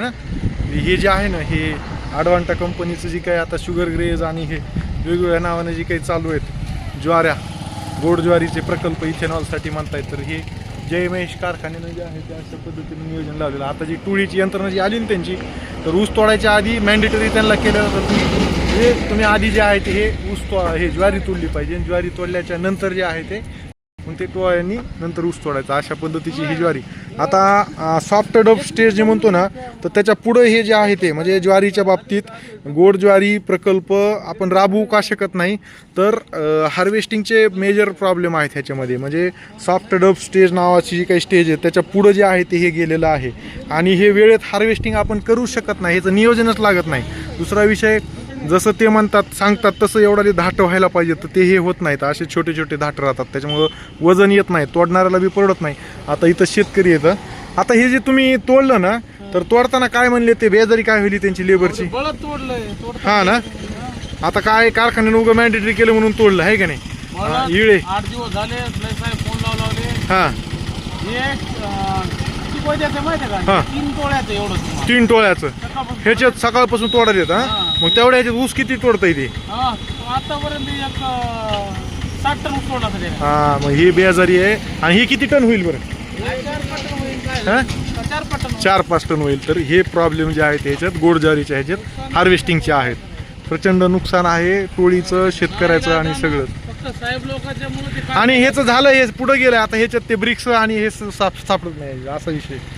ना? हे जे आहे ना हे अडवांटा कंपनीचं जे काही आता शुगर ग्रेज आणि हे वेगवेगळ्या नावाने जे काही चालू आहेत ज्वाऱ्या गोड ज्वारीचे प्रकल्प इथेनॉलसाठी म्हणतायत तर हे जय महेश कारखान्यानं जे आहे ते अशा पद्धतीने नियोजन लावलेलं आता जी टुळीची यंत्रणा जी आली ना त्यांची तर ऊस तोडायच्या आधी मॅन्डेटरी त्यांना केलं जातं. हे तुम्ही आधी जे आहे ते हे ऊस तो हे ज्वारी तोडली पाहिजे. ज्वारी तोडल्याच्या नंतर जे आहे ते मग ते टोळ्यांनी नंतर ऊस तोडायचा अशा पद्धतीची ही ज्वारी. आता सॉफ्ट डब स्टेज जे म्हणतो ना तर त्याच्या पुढं हे जे आहे ते म्हणजे ज्वारीच्या बाबतीत गोड ज्वारी प्रकल्प आपण राबवू का शकत नाही तर हार्वेस्टिंगचे मेजर प्रॉब्लेम आहेत ह्याच्यामध्ये. म्हणजे सॉफ्ट डब स्टेज नावाची जी काही स्टेज आहे त्याच्या पुढं जे आहे ते हे गेलेलं आहे. आणि हे वेळेत हार्वेस्टिंग आपण करू शकत नाही ह्याचं नियोजनच लागत नाही. दुसरा विषय जसं ते म्हणतात सांगतात तसं एवढा धाट व्हायला पाहिजे तर ते हे होत नाहीत. असे छोटे छोटे धाट राहतात. त्याच्यामुळं वजन येत नाही तोडणाऱ्याला बी परवडत नाही. आता इथं शेतकरी येतं आता हे जे तुम्ही तोडलं ना तर तोडताना काय म्हणले ते? बेजारी काय होईल त्यांची लेबरची? हा ना? आता काय कारखान्यानं उगं मॅन्डेटरी केलं म्हणून तोडलं आहे का नाही? इळे. आठ दिवस झाले हा. माहिती आहे हा. का तीन तोळ्याचं एवढं तुम्हाला. तीन टोळ्याचं सकाळपासून- ह्याच्यात सकाळपासून तोडा देत हा? हा. मग तेवढ्या ह्याच्यात ऊस किती तोडता येते हा आतापर्यंत एक अं, साठ टन ऊस तोडला तरी. हा मग ही बेजारी आहे. आणि ही किती टन होईल बरं? चार पटन होईल काय? हा? चार पटन होईल. चार पाच टन होईल. तर हे प्रॉब्लेम जे आहेत ह्याच्यात गोड ज्वारीच्या ह्याच्यात हार्वेस्टिंगचे आहेत. प्रचंड नुकसान आहे टोळीचं शेतकऱ्याचं आणि सगळं. साहेब लोकांच्या मुळे ते आणि ह्याचं झालं हे पुढं गेलं आता ह्याच्यात ते ब्रिक्स आणि हे साप- सापडत नाही. असा विषय.